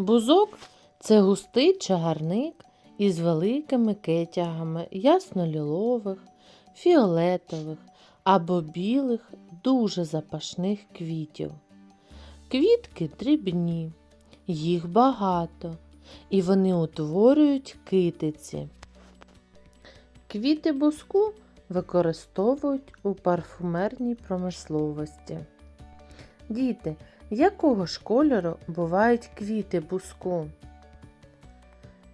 Бузок це густий чагарник із великими кетягами ясно-лілових, фіолетових або білих, дуже запашних квітів. Квітки дрібні, їх багато, і вони утворюють китиці. Квіти буску використовують у парфумерній промисловості. Діти, якого ж кольору бувають квіти буску?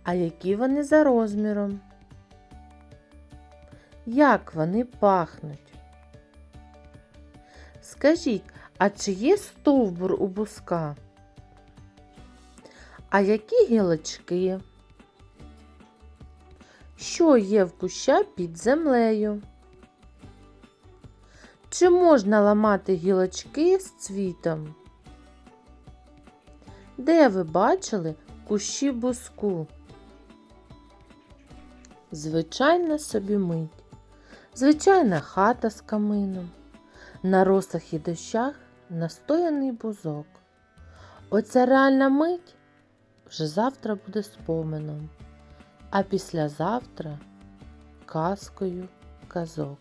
А які вони за розміром? Як вони пахнуть? Скажіть, а чи є стовбур у буска? А які гілочки? Що є в куща під землею? Чи можна ламати гілочки з цвітом? Де ви бачили кущі буску? Звичайна собі мить, звичайна хата з камином, на росах і дощах настояний бузок. Оця реальна мить вже завтра буде споменом, а післязавтра казкою казок.